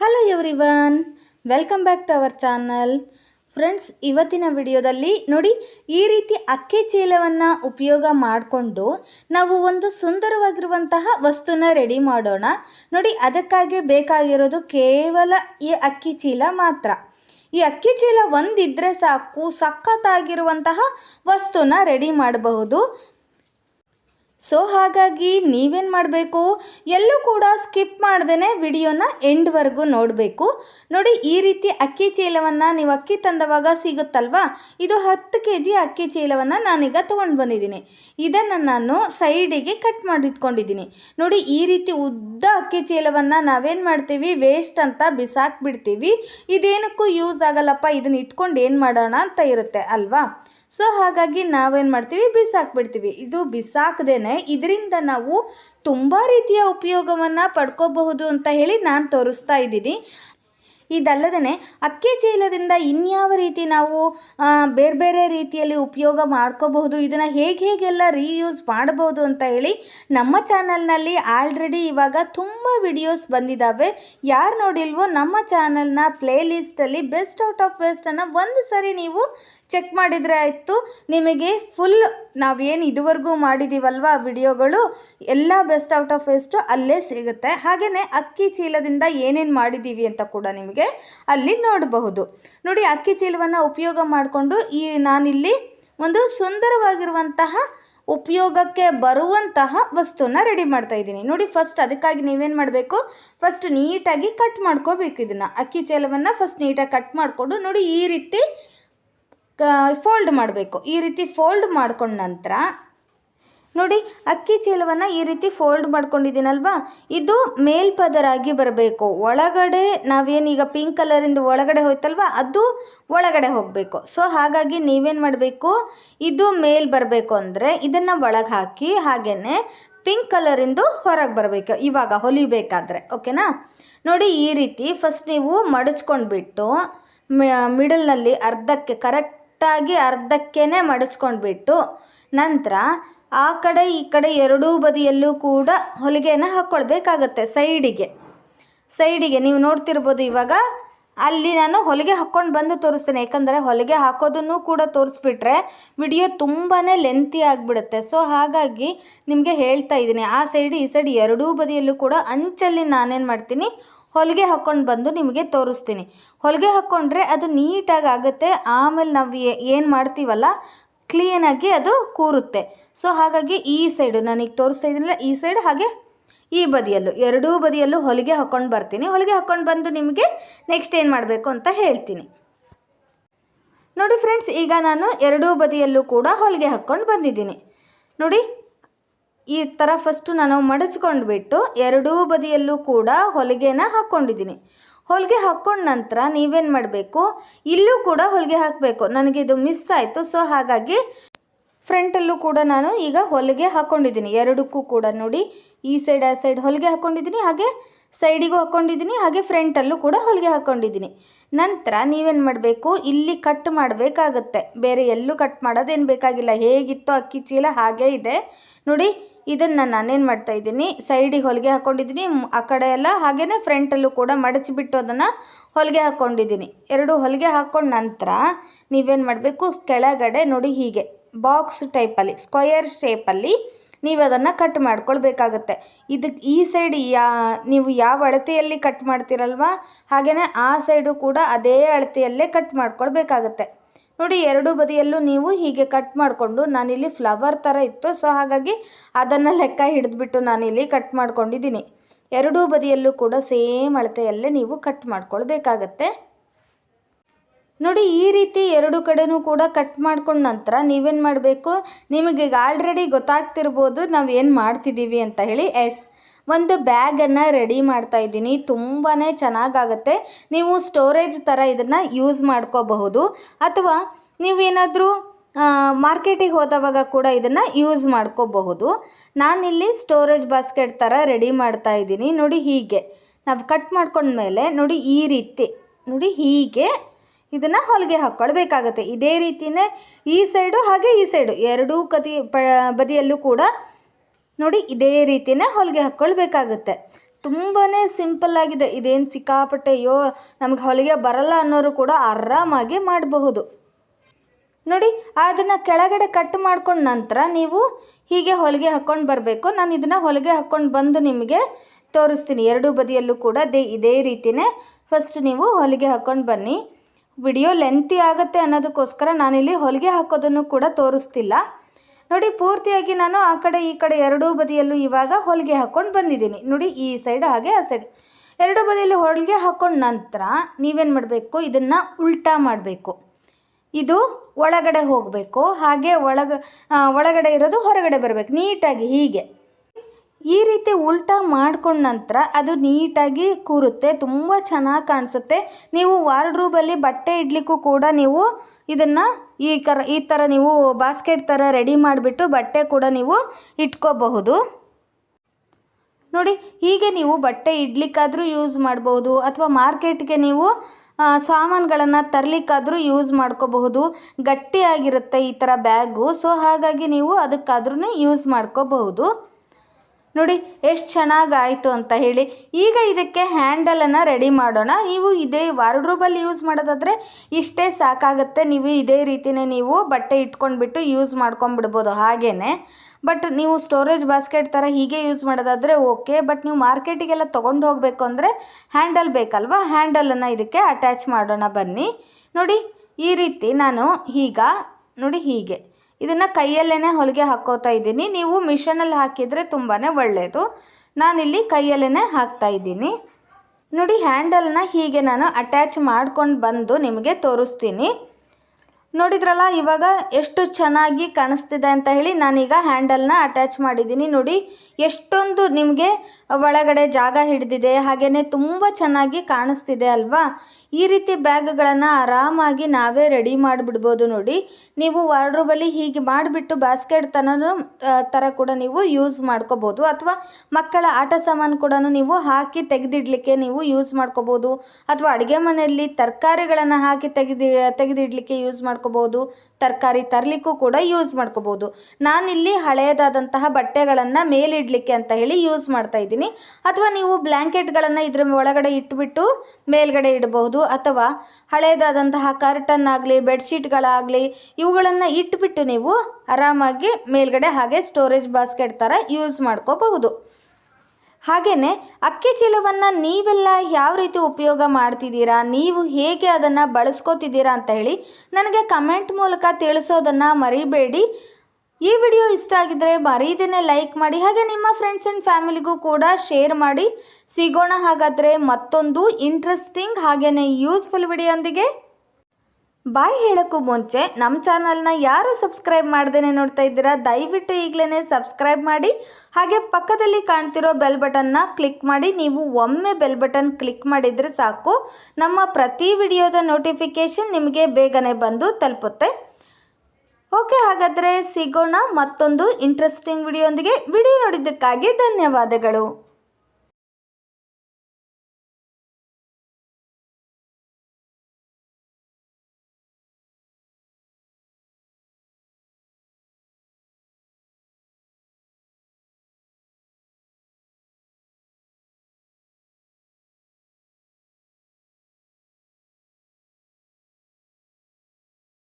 Hello everyone welcome back to our channel friends ಇವತ್ತಿನ ವಿಡಿಯೋದಲ್ಲಿ ನೋಡಿ, ಈ ರೀತಿ ಅಕ್ಕಿ ಚೀಲವನ್ನು ಉಪಯೋಗ ಮಾಡಿಕೊಂಡು ನಾವು ಒಂದು ಸುಂದರವಾಗಿರುವಂತಹ ವಸ್ತುನ ರೆಡಿ ಮಾಡೋಣ. ನೋಡಿ, ಅದಕ್ಕಾಗಿ ಬೇಕಾಗಿರೋದು ಕೇವಲ ಈ ಅಕ್ಕಿ ಚೀಲ ಮಾತ್ರ. ಈ ಅಕ್ಕಿ ಚೀಲ ಒಂದಿದ್ರೆ ಸಾಕು, ಸಖತ್ತಾಗಿರುವಂತಹ ವಸ್ತುನ ರೆಡಿ ಮಾಡಬಹುದು. ಸೊ ಹಾಗಾಗಿ ನೀವೇನು ಮಾಡಬೇಕು? ಎಲ್ಲೂ ಕೂಡ ಸ್ಕಿಪ್ ಮಾಡ್ದೇ ವಿಡಿಯೋನ ಎಂಡ್ವರೆಗೂ ನೋಡಬೇಕು. ನೋಡಿ, ಈ ರೀತಿ ಅಕ್ಕಿ ಚೀಲವನ್ನು ನೀವು ಅಕ್ಕಿ ತಂದವಾಗ ಸಿಗುತ್ತಲ್ವಾ? ಇದು ಹತ್ತು ಕೆ ಜಿ ಅಕ್ಕಿ ಚೀಲವನ್ನು ನಾನೀಗ ತೊಗೊಂಡು ಬಂದಿದ್ದೀನಿ. ಇದನ್ನು ನಾನು ಸೈಡಿಗೆ ಕಟ್ ಮಾಡಿಟ್ಕೊಂಡಿದ್ದೀನಿ. ನೋಡಿ, ಈ ರೀತಿ ಉದ್ದ ಅಕ್ಕಿ ಚೀಲವನ್ನು ನಾವೇನು ಮಾಡ್ತೀವಿ? ವೇಸ್ಟ್ ಅಂತ ಬಿಸಾಕ್ಬಿಡ್ತೀವಿ. ಇದೇನಕ್ಕೂ ಯೂಸ್ ಆಗಲ್ಲಪ್ಪ, ಇದನ್ನ ಇಟ್ಕೊಂಡು ಏನು ಮಾಡೋಣ ಅಂತ ಇರುತ್ತೆ, ಅಲ್ವಾ? ಸೊ ಹಾಗಾಗಿ ನಾವೇನು ಮಾಡ್ತೀವಿ? ಬಿಸಾಕ್ಬಿಡ್ತೀವಿ. ಇದು ಬಿಸಾಕದೇನೆ ಇದರಿಂದ ನಾವು ತುಂಬ ರೀತಿಯ ಉಪಯೋಗವನ್ನು ಪಡ್ಕೋಬಹುದು ಅಂತ ಹೇಳಿ ನಾನು ತೋರಿಸ್ತಾ ಇದ್ದೀನಿ. ಇದಲ್ಲದೇ ಅಕ್ಕಿ ಚೀಲದಿಂದ ಇನ್ಯಾವ ರೀತಿ ನಾವು ಬೇರೆ ಬೇರೆ ರೀತಿಯಲ್ಲಿ ಉಪಯೋಗ ಮಾಡ್ಕೋಬಹುದು, ಇದನ್ನು ಹೇಗೆ ಹೇಗೆಲ್ಲ ರೀಯೂಸ್ ಮಾಡಬಹುದು ಅಂತ ಹೇಳಿ ನಮ್ಮ ಚಾನಲ್ನಲ್ಲಿ ಆಲ್ರೆಡಿ ಇವಾಗ ತುಂಬ ವಿಡಿಯೋಸ್ ಬಂದಿದ್ದಾವೆ ಯಾರು ನೋಡಿಲ್ವೋ ನಮ್ಮ ಚಾನಲ್ನ ಪ್ಲೇಲಿಸ್ಟಲ್ಲಿ ಬೆಸ್ಟ್ ಔಟ್ ಆಫ್ ವೆಸ್ಟನ್ನು ಒಂದು ಸರಿ ನೀವು ಚೆಕ್ ಮಾಡಿದರೆ ಆಯಿತು. ನಿಮಗೆ ಫುಲ್ ನಾವೇನು ಇದುವರೆಗೂ ಮಾಡಿದ್ದೀವಲ್ವ ವಿಡಿಯೋಗಳು, ಎಲ್ಲ ಬೆಸ್ಟ್ ಔಟ್ ಆಫ್ ವೇಸ್ಟು ಅಲ್ಲೇ ಸಿಗುತ್ತೆ. ಹಾಗೆಯೇ ಅಕ್ಕಿ ಚೀಲದಿಂದ ಏನೇನು ಮಾಡಿದ್ದೀವಿ ಅಂತ ಕೂಡ ನಿಮಗೆ ಅಲ್ಲಿ ನೋಡಬಹುದು. ನೋಡಿ, ಅಕ್ಕಿ ಚೀಲವನ್ನು ಉಪಯೋಗ ಮಾಡಿಕೊಂಡು ಈ ನಾನಿಲ್ಲಿ ಒಂದು ಸುಂದರವಾಗಿರುವಂತಹ ಉಪಯೋಗಕ್ಕೆ ಬರುವಂತಹ ವಸ್ತುನ ರೆಡಿ ಮಾಡ್ತಾ ಇದ್ದೀನಿ. ನೋಡಿ ಫಸ್ಟ್ ಅದಕ್ಕಾಗಿ ನೀವೇನು ಮಾಡಬೇಕು? ಫಸ್ಟ್ ನೀಟಾಗಿ ಕಟ್ ಮಾಡ್ಕೋಬೇಕು ಇದನ್ನು. ಅಕ್ಕಿ ಚೇಲವನ್ನು ಫಸ್ಟ್ ನೀಟಾಗಿ ಕಟ್ ಮಾಡಿಕೊಂಡು ನೋಡಿ, ಈ ರೀತಿ ಫೋಲ್ಡ್ ಮಾಡಬೇಕು. ಈ ರೀತಿ ಫೋಲ್ಡ್ ಮಾಡ್ಕೊಂಡ ನಂತರ, ನೋಡಿ, ಅಕ್ಕಿ ಚೀಲವನ್ನು ಈ ರೀತಿ ಫೋಲ್ಡ್ ಮಾಡ್ಕೊಂಡಿದ್ದೀನಲ್ವಾ? ಇದು ಮೇಲ್ಪದರಾಗಿ ಬರಬೇಕು. ಒಳಗಡೆ ನಾವೇನೀಗ ಪಿಂಕ್ ಕಲರಿಂದ ಒಳಗಡೆ ಹೋಯ್ತಲ್ವಾ? ಅದು ಒಳಗಡೆ ಹೋಗಬೇಕು. ಸೊ ಹಾಗಾಗಿ ನೀವೇನು ಮಾಡಬೇಕು? ಇದು ಮೇಲ್ ಬರಬೇಕು ಅಂದರೆ ಇದನ್ನು ಒಳಗೆ ಹಾಕಿ ಹಾಗೇ ಪಿಂಕ್ ಕಲರಿಂದು ಹೊರಗೆ ಬರಬೇಕು. ಇವಾಗ ಹೊಲಿಬೇಕಾದ್ರೆ, ಓಕೆನಾ? ನೋಡಿ, ಈ ರೀತಿ ಫಸ್ಟ್ ನೀವು ಮಡಚ್ಕೊಂಡ್ಬಿಟ್ಟು ಮಿಡಲ್ನಲ್ಲಿ ಅರ್ಧಕ್ಕೆ ಕರೆಕ್ಟಾಗಿ ಅರ್ಧಕ್ಕೇ ಮಡಚ್ಕೊಂಡ್ಬಿಟ್ಟು ನಂತರ ಆ ಕಡೆ ಈ ಕಡೆ ಎರಡೂ ಬದಿಯಲ್ಲೂ ಕೂಡ ಹೊಲಿಗೆಯನ್ನು ಹಾಕ್ಕೊಳ್ಬೇಕಾಗತ್ತೆ ಸೈಡಿಗೆ. ಸೈಡಿಗೆ ನೀವು ನೋಡ್ತಿರ್ಬೋದು ಇವಾಗ ಅಲ್ಲಿ ನಾನು ಹೊಲಿಗೆ ಹಾಕ್ಕೊಂಡು ಬಂದು ತೋರಿಸ್ತೇನೆ. ಯಾಕಂದರೆ ಹೊಲಿಗೆ ಹಾಕೋದನ್ನು ಕೂಡ ತೋರಿಸ್ಬಿಟ್ರೆ ವಿಡಿಯೋ ತುಂಬಾ ಲೆಂತಿ ಆಗಿಬಿಡುತ್ತೆ. ಸೊ ಹಾಗಾಗಿ ನಿಮಗೆ ಹೇಳ್ತಾ ಇದ್ದೀನಿ. ಆ ಸೈಡ್ ಈ ಸೈಡ್ ಎರಡೂ ಬದಿಯಲ್ಲೂ ಕೂಡ ಅಂಚಲ್ಲಿ ನಾನೇನು ಮಾಡ್ತೀನಿ? ಹೊಲಿಗೆ ಹಾಕ್ಕೊಂಡು ಬಂದು ನಿಮಗೆ ತೋರಿಸ್ತೀನಿ. ಹೊಲಿಗೆ ಹಾಕ್ಕೊಂಡ್ರೆ ಅದು ನೀಟಾಗಿ ಆಗುತ್ತೆ. ಆಮೇಲೆ ನಾವು ಏನು ಮಾಡ್ತೀವಲ್ಲ ಕ್ಲೀನಾಗಿ ಅದು ಕೂರುತ್ತೆ. ಸೊ ಹಾಗಾಗಿ ಈ ಸೈಡು ನಾನೀಗ ತೋರಿಸ್ತಾ ಇದ್ದೀನಲ್ಲ, ಈ ಸೈಡ್ ಹಾಗೆ ಈ ಬದಿಯಲ್ಲೂ, ಎರಡೂ ಬದಿಯಲ್ಲೂ ಹೊಲಿಗೆ ಹಾಕ್ಕೊಂಡು ಬರ್ತೀನಿ. ಹೊಲಿಗೆ ಹಾಕ್ಕೊಂಡು ಬಂದು ನಿಮಗೆ ನೆಕ್ಸ್ಟ್ ಏನು ಮಾಡಬೇಕು ಅಂತ ಹೇಳ್ತೀನಿ. ನೋಡಿ ಫ್ರೆಂಡ್ಸ್ ಈಗ ನಾನು ಎರಡೂ ಬದಿಯಲ್ಲೂ ಕೂಡ ಹೊಲಿಗೆ ಹಾಕ್ಕೊಂಡು ಬಂದಿದ್ದೀನಿ. ನೋಡಿ ಈ ಥರ ಫಸ್ಟು ನಾನು ಮಡಚ್ಕೊಂಡ್ಬಿಟ್ಟು ಎರಡೂ ಬದಿಯಲ್ಲೂ ಕೂಡ ಹೊಲಿಗೆನ ಹಾಕ್ಕೊಂಡಿದ್ದೀನಿ. ಹೊಲಿಗೆ ಹಾಕ್ಕೊಂಡ ನಂತರ ನೀವೇನು ಮಾಡಬೇಕು? ಇಲ್ಲೂ ಕೂಡ ಹೊಲಿಗೆ ಹಾಕಬೇಕು. ನನಗೆ ಇದು ಮಿಸ್ ಆಯಿತು. ಸೊ ಹಾಗಾಗಿ ಫ್ರಂಟಲ್ಲೂ ಕೂಡ ನಾನು ಈಗ ಹೊಲಿಗೆ ಹಾಕ್ಕೊಂಡಿದ್ದೀನಿ. ಎರಡಕ್ಕೂ ಕೂಡ ನೋಡಿ, ಈ ಸೈಡ್ ಆ ಸೈಡ್ ಹೊಲಿಗೆ ಹಾಕ್ಕೊಂಡಿದ್ದೀನಿ. ಹಾಗೆ ಸೈಡಿಗೂ ಹಾಕ್ಕೊಂಡಿದ್ದೀನಿ. ಹಾಗೆ ಫ್ರಂಟಲ್ಲೂ ಕೂಡ ಹೊಲಿಗೆ ಹಾಕ್ಕೊಂಡಿದ್ದೀನಿ. ನಂತರ ನೀವೇನು ಮಾಡಬೇಕು? ಇಲ್ಲಿ ಕಟ್ ಮಾಡಬೇಕಾಗತ್ತೆ. ಬೇರೆ ಎಲ್ಲೂ ಕಟ್ ಮಾಡೋದೇನು ಬೇಕಾಗಿಲ್ಲ. ಹೇಗಿತ್ತೋ ಅಕ್ಕಿ ಚೀಲ ಹಾಗೇ ಇದೆ. ನೋಡಿ ಇದನ್ನು ನಾನೇನು ಮಾಡ್ತಾ ಇದ್ದೀನಿ ಸೈಡಿಗೆ ಹೊಲಿಗೆ ಹಾಕ್ಕೊಂಡಿದ್ದೀನಿ ಆ ಕಡೆ ಎಲ್ಲ ಹಾಗೆಯೇ ಫ್ರಂಟಲ್ಲೂ ಕೂಡ ಮಡಚಿಬಿಟ್ಟು ಅದನ್ನು ಹೊಲಿಗೆ ಹಾಕ್ಕೊಂಡಿದ್ದೀನಿ ಎರಡು ಹೊಲಿಗೆ ಹಾಕ್ಕೊಂಡ ನಂತರ ನೀವೇನು ಮಾಡಬೇಕು, ಕೆಳಗಡೆ ನೋಡಿ ಹೀಗೆ ಬಾಕ್ಸ್ ಟೈಪಲ್ಲಿ ಸ್ಕ್ವಯರ್ ಶೇಪಲ್ಲಿ ನೀವು ಅದನ್ನು ಕಟ್ ಮಾಡ್ಕೊಳ್ಬೇಕಾಗತ್ತೆ. ಇದಕ್ಕೆ ಈ ಸೈಡ್ ಯಾ, ನೀವು ಯಾವ ಅಳತೆಯಲ್ಲಿ ಕಟ್ ಮಾಡ್ತೀರಲ್ವ ಹಾಗೆಯೇ ಆ ಸೈಡು ಕೂಡ ಅದೇ ಅಳತೆಯಲ್ಲೇ ಕಟ್ ಮಾಡ್ಕೊಳ್ಬೇಕಾಗತ್ತೆ. ನೋಡಿ, ಎರಡು ಬದಿಯಲ್ಲೂ ನೀವು ಹೀಗೆ ಕಟ್ ಮಾಡಿಕೊಂಡು ನಾನಿಲ್ಲಿ ಫ್ಲವರ್ ಥರ ಇತ್ತು. ಸೊ ಹಾಗಾಗಿ ಅದನ್ನು ಲೆಕ್ಕ ಹಿಡಿದ್ಬಿಟ್ಟು ನಾನಿಲ್ಲಿ ಕಟ್ ಮಾಡ್ಕೊಂಡಿದ್ದೀನಿ. ಎರಡೂ ಬದಿಯಲ್ಲೂ ಕೂಡ ಸೇಮ್ ಅಳತೆಯಲ್ಲೇ ನೀವು ಕಟ್ ಮಾಡ್ಕೊಳ್ಬೇಕಾಗತ್ತೆ. ನೋಡಿ, ಈ ರೀತಿ ಎರಡು ಕಡೆನೂ ಕೂಡ ಕಟ್ ಮಾಡ್ಕೊಂಡ ನಂತರ ನೀವೇನು ಮಾಡಬೇಕು? ನಿಮಗೆ ಈಗ ಆಲ್ರೆಡಿ ಗೊತ್ತಾಗ್ತಿರ್ಬೋದು, ನಾವು ಏನು ಮಾಡ್ತಿದ್ದೀವಿ ಅಂತ ಹೇಳಿ. ಎಸ್ ಒಂದು ಬ್ಯಾಗನ್ನು ರೆಡಿ ಮಾಡ್ತಾ ಇದ್ದೀನಿ. ತುಂಬಾ ಚೆನ್ನಾಗಾಗತ್ತೆ. ನೀವು ಸ್ಟೋರೇಜ್ ಥರ ಇದನ್ನು ಯೂಸ್ ಮಾಡ್ಕೋಬಹುದು. ಅಥವಾ ನೀವೇನಾದರೂ ಮಾರ್ಕೆಟಿಗೆ ಹೋದವಾಗ ಕೂಡ ಇದನ್ನು ಯೂಸ್ ಮಾಡ್ಕೋಬಹುದು. ನಾನಿಲ್ಲಿ ಸ್ಟೋರೇಜ್ ಬಾಸ್ಕೆಟ್ ಥರ ರೆಡಿ ಮಾಡ್ತಾ ಇದ್ದೀನಿ. ನೋಡಿ ಹೀಗೆ. ನಾವು ಕಟ್ ಮಾಡ್ಕೊಂಡ್ಮೇಲೆ ನೋಡಿ ಈ ರೀತಿ, ನೋಡಿ ಹೀಗೆ ಇದನ್ನು ಹೊಲಿಗೆ ಹಾಕ್ಕೊಳ್ಬೇಕಾಗತ್ತೆ ಇದೇ ರೀತಿಯೇ ಈ ಸೈಡು ಹಾಗೆ ಈ ಸೈಡು. ಎರಡೂ ಕದಿ ಬದಿಯಲ್ಲೂ ಕೂಡ ನೋಡಿ, ಇದೇ ರೀತಿಯೇ ಹೊಲಿಗೆ ಹಾಕ್ಕೊಳ್ಬೇಕಾಗುತ್ತೆ ತುಂಬಾ ಸಿಂಪಲ್ ಆಗಿದೆ. ಇದೇನು ಸಿಕ್ಕಾಪಟ್ಟೆಯೋ ನಮ್ಗೆ ಹೊಲಿಗೆ ಬರಲ್ಲ ಅನ್ನೋರು ಕೂಡ ಆರಾಮಾಗಿ ಮಾಡಬಹುದು. ನೋಡಿ, ಅದನ್ನು ಕೆಳಗಡೆ ಕಟ್ ಮಾಡ್ಕೊಂಡ ನಂತರ ನೀವು ಹೀಗೆ ಹೊಲಿಗೆ ಹಾಕ್ಕೊಂಡು ಬರಬೇಕು. ನಾನು ಇದನ್ನು ಹೊಲಿಗೆ ಹಾಕ್ಕೊಂಡು ಬಂದು ನಿಮಗೆ ತೋರಿಸ್ತೀನಿ. ಎರಡೂ ಬದಿಯಲ್ಲೂ ಕೂಡ ದೇ, ಇದೇ ರೀತಿಯೇ ಫಸ್ಟ್ ನೀವು ಹೊಲಿಗೆ ಹಾಕ್ಕೊಂಡು ಬನ್ನಿ. ವಿಡಿಯೋ ಲೆಂತಿ ಆಗುತ್ತೆ ಅನ್ನೋದಕ್ಕೋಸ್ಕರ ನಾನಿಲ್ಲಿ ಹೊಲಿಗೆ ಹಾಕೋದನ್ನು ಕೂಡ ತೋರಿಸ್ತಿಲ್ಲ. ನೋಡಿ, ಪೂರ್ತಿಯಾಗಿ ನಾನು ಆ ಕಡೆ, ಈ ಕಡೆ ಎರಡೂ ಬದಿಯಲ್ಲೂ ಇವಾಗ ಹೊಲಿಗೆ ಹಾಕ್ಕೊಂಡು ಬಂದಿದ್ದೀನಿ. ನೋಡಿ, ಈ ಸೈಡ್ ಹಾಗೆ, ಆ ಸೈಡ್ ಎರಡೂ ಬದಿಯಲ್ಲಿ ಹೊಲಿಗೆ ಹಾಕ್ಕೊಂಡ ನಂತರ ನೀವೇನು ಮಾಡಬೇಕು? ಇದನ್ನು ಉಲ್ಟಾ ಮಾಡಬೇಕು. ಇದು ಒಳಗಡೆ ಹೋಗಬೇಕು. ಹಾಗೆ ಒಳಗ ಒಳಗಡೆ ಇರೋದು ಹೊರಗಡೆ ಬರಬೇಕು. ನೀಟಾಗಿ, ಹೀಗೆ. ಈ ರೀತಿ ಉಲ್ಟಾ ಮಾಡ್ಕೊಂಡ ನಂತರ ಅದು ನೀಟಾಗಿ ಕೂರುತ್ತೆ, ತುಂಬ ಚೆನ್ನಾಗಿ ಕಾಣಿಸುತ್ತೆ. ನೀವು ವಾರ್ಡ್ರೂಬಲ್ಲಿ ಬಟ್ಟೆ ಇಡ್ಲಿಕ್ಕೂ ಕೂಡ ನೀವು ಇದನ್ನು ಈ ಕರ, ಈ ಥರ ನೀವು ಬಾಸ್ಕೆಟ್ ಥರ ರೆಡಿ ಮಾಡಿಬಿಟ್ಟು ಬಟ್ಟೆ ಕೂಡ ನೀವು ಇಟ್ಕೋಬಹುದು. ನೋಡಿ, ಹೀಗೆ ನೀವು ಬಟ್ಟೆ ಇಡ್ಲಿಕ್ಕಾದರೂ ಯೂಸ್ ಮಾಡ್ಬೋದು, ಅಥವಾ ಮಾರ್ಕೆಟ್ಗೆ ನೀವು ಸಾಮಾನುಗಳನ್ನು ತರಲಿಕ್ಕಾದರೂ ಯೂಸ್ ಮಾಡ್ಕೋಬಹುದು. ಗಟ್ಟಿಯಾಗಿರುತ್ತೆ ಈ ಥರ ಬ್ಯಾಗು, ಸೊ ಹಾಗಾಗಿ ನೀವು ಅದಕ್ಕಾದ್ರೂ ಯೂಸ್ ಮಾಡ್ಕೋಬಹುದು. ನೋಡಿ, ಎಷ್ಟು ಚೆನ್ನಾಗಿ ಆಯಿತು ಅಂತ ಹೇಳಿ. ಈಗ ಇದಕ್ಕೆ ಹ್ಯಾಂಡಲನ್ನು ರೆಡಿ ಮಾಡೋಣ. ನೀವು ಇದೇ ವಾರ್ಡ್ರೂಬಲ್ಲಿ ಯೂಸ್ ಮಾಡೋದಾದರೆ ಇಷ್ಟೇ ಸಾಕಾಗುತ್ತೆ. ನೀವು ಇದೇ ರೀತಿಯೇ ನೀವು ಬಟ್ಟೆ ಇಟ್ಕೊಂಡ್ಬಿಟ್ಟು ಯೂಸ್ ಮಾಡ್ಕೊಂಡ್ಬಿಡ್ಬೋದು ಹಾಗೇ ಬಟ್ ನೀವು ಸ್ಟೋರೇಜ್ ಬಾಸ್ಕೆಟ್ ಥರ ಹೀಗೆ ಯೂಸ್ ಮಾಡೋದಾದರೆ ಓಕೆ ಬಟ್ ನೀವು ಮಾರ್ಕೆಟಿಗೆಲ್ಲ ತೊಗೊಂಡು ಹೋಗಬೇಕು ಅಂದರೆ ಹ್ಯಾಂಡಲ್ ಬೇಕಲ್ವಾ? ಹ್ಯಾಂಡಲನ್ನು ಇದಕ್ಕೆ ಅಟ್ಯಾಚ್ ಮಾಡೋಣ ಬನ್ನಿ. ನೋಡಿ, ಈ ರೀತಿ ನಾನು ಈಗ, ನೋಡಿ ಹೀಗೆ. ಇದನ್ನು ಕೈಯಲ್ಲೇ ಹೊಲಿಗೆ ಹಾಕೋತಾ ಇದ್ದೀನಿ. ನೀವು ಮಿಷನಲ್ಲಿ ಹಾಕಿದರೆ ತುಂಬಾ ಒಳ್ಳೆಯದು ನಾನಿಲ್ಲಿ ಕೈಯಲ್ಲೇ ಹಾಕ್ತಾ ಇದ್ದೀನಿ. ನೋಡಿ, ಹ್ಯಾಂಡಲ್ನ ಹೀಗೆ ನಾನು ಅಟ್ಯಾಚ್ ಮಾಡ್ಕೊಂಡು ಬಂದು ನಿಮಗೆ ತೋರಿಸ್ತೀನಿ. ನೋಡಿದ್ರಲ್ಲ, ಇವಾಗ ಎಷ್ಟು ಚೆನ್ನಾಗಿ ಕಾಣಿಸ್ತಿದೆ ಅಂತ ಹೇಳಿ ನಾನೀಗ ಹ್ಯಾಂಡಲ್ನ ಅಟ್ಯಾಚ್ ಮಾಡಿದ್ದೀನಿ. ನೋಡಿ, ಎಷ್ಟೊಂದು ನಿಮಗೆ ಒಳಗಡೆ ಜಾಗ ಹಿಡಿದಿದೆ ಹಾಗೆಯೇ ತುಂಬ ಚೆನ್ನಾಗಿ ಕಾಣಿಸ್ತಿದೆ ಅಲ್ವಾ? ಈ ರೀತಿ ಬ್ಯಾಗ್ಗಳನ್ನು ಆರಾಮಾಗಿ ನಾವೇ ರೆಡಿ ಮಾಡಿಬಿಡ್ಬೋದು ನೋಡಿ. ನೀವು ವಾರ್ಡ್ರೋಬಲ್ಲಿ ಹೀಗೆ ಮಾಡಿಬಿಟ್ಟು ಬಾಸ್ಕೆಟ್ ತನೂ ಥರ ಕೂಡ ನೀವು ಯೂಸ್ ಮಾಡ್ಕೋಬೋದು. ಅಥವಾ ಮಕ್ಕಳ ಆಟ ಸಾಮಾನು ಕೂಡ ನೀವು ಹಾಕಿ ತೆಗೆದಿಡಲಿಕ್ಕೆ ನೀವು ಯೂಸ್ ಮಾಡ್ಕೋಬೋದು. ಅಥವಾ ಅಡುಗೆ ಮನೆಯಲ್ಲಿ ತರಕಾರಿಗಳನ್ನು ಹಾಕಿ ತೆಗೆದಿ, ತೆಗೆದಿಡಲಿಕ್ಕೆ ಯೂಸ್ ಮಾಡ್ಕೋಬೋದು. ತರಕಾರಿ ತರಲಿಕ್ಕೂ ಕೂಡ ಯೂಸ್ ಮಾಡ್ಕೋಬೋದು. ನಾನಿಲ್ಲಿ ಹಳೆಯದಾದಂತಹ ಬಟ್ಟೆಗಳನ್ನು ಮೇಲಿಡಲಿಕ್ಕೆ ಅಂತ ಹೇಳಿ ಯೂಸ್ ಮಾಡ್ತಾ ಅಥವಾ ನೀವು ಬ್ಲ್ಯಾಂಕೆಟ್ಗಳನ್ನು ಇದ್ರ ಒಳಗಡೆ ಇಟ್ಬಿಟ್ಟು ಮೇಲ್ಗಡೆ ಇಡಬಹುದು. ಅಥವಾ ಹಳೆಯದಾದಂತಹ ಕರ್ಟನ್ ಆಗಲಿ ಬೆಡ್ಶೀಟ್ಗಳಾಗಲಿ, ಇವುಗಳನ್ನು ಇಟ್ಬಿಟ್ಟು ನೀವು ಆರಾಮಾಗಿ ಮೇಲ್ಗಡೆ ಹಾಗೆ ಸ್ಟೋರೇಜ್ ಬಾಸ್ಕೆಟ್ ಥರ ಯೂಸ್ ಮಾಡ್ಕೋಬಹುದು. ಹಾಗೆಯೇ ಅಕ್ಕಿ ಚೀಲವನ್ನು ನೀವೆಲ್ಲ ಯಾವ ರೀತಿ ಉಪಯೋಗ ಮಾಡ್ತಿದ್ದೀರಾ, ನೀವು ಹೇಗೆ ಅದನ್ನು ಬಳಸ್ಕೋತಿದ್ದೀರಾ ಅಂತ ಹೇಳಿ ನನಗೆ ಕಮೆಂಟ್ ಮೂಲಕ ತಿಳಿಸೋದನ್ನು ಮರಿಬೇಡಿ. ಈ ವಿಡಿಯೋ ಇಷ್ಟ ಆಗಿದ್ರೆ ಬರೀದೇನೆ ಲೈಕ್ ಮಾಡಿ, ಹಾಗೆ ನಿಮ್ಮ ಫ್ರೆಂಡ್ಸ್ ಆ್ಯಂಡ್ ಫ್ಯಾಮಿಲಿಗೂ ಕೂಡ ಶೇರ್ ಮಾಡಿ. ಸಿಗೋಣ ಹಾಗಾದರೆ ಮತ್ತೊಂದು ಇಂಟ್ರೆಸ್ಟಿಂಗ್ ಹಾಗೆಯೇ ಯೂಸ್ಫುಲ್ ವಿಡಿಯೋಂದಿಗೆ. ಬಾಯ್ ಹೇಳೋಕ್ಕೂ ಮುಂಚೆ ನಮ್ಮ ಚಾನಲ್ನ ಯಾರು ಸಬ್ಸ್ಕ್ರೈಬ್ ಮಾಡ್ದೇ ನೋಡ್ತಾ ಇದ್ದೀರಾ, ದಯವಿಟ್ಟು ಈಗಲೇ ಸಬ್ಸ್ಕ್ರೈಬ್ ಮಾಡಿ, ಹಾಗೆ ಪಕ್ಕದಲ್ಲಿ ಕಾಣ್ತಿರೋ ಬೆಲ್ ಬಟನ್ನ ಕ್ಲಿಕ್ ಮಾಡಿ. ನೀವು ಒಮ್ಮೆ ಬೆಲ್ ಬಟನ್ ಕ್ಲಿಕ್ ಮಾಡಿದರೆ ಸಾಕು. ನಮ್ಮ ಪ್ರತಿ ವಿಡಿಯೋದ ನೋಟಿಫಿಕೇಷನ್ ನಿಮಗೆ ಬೇಗನೆ ಬಂದು ತಲುಪುತ್ತೆ. ಓಕೆ ಹಾಗಾದರೆ ಸಿಗೋಣ ಮತ್ತೊಂದು ಇಂಟ್ರೆಸ್ಟಿಂಗ್ ವಿಡಿಯೋಂದಿಗೆ ವಿಡಿಯೋ ನೋಡಿದ್ದಕ್ಕಾಗಿ ಧನ್ಯವಾದಗಳು.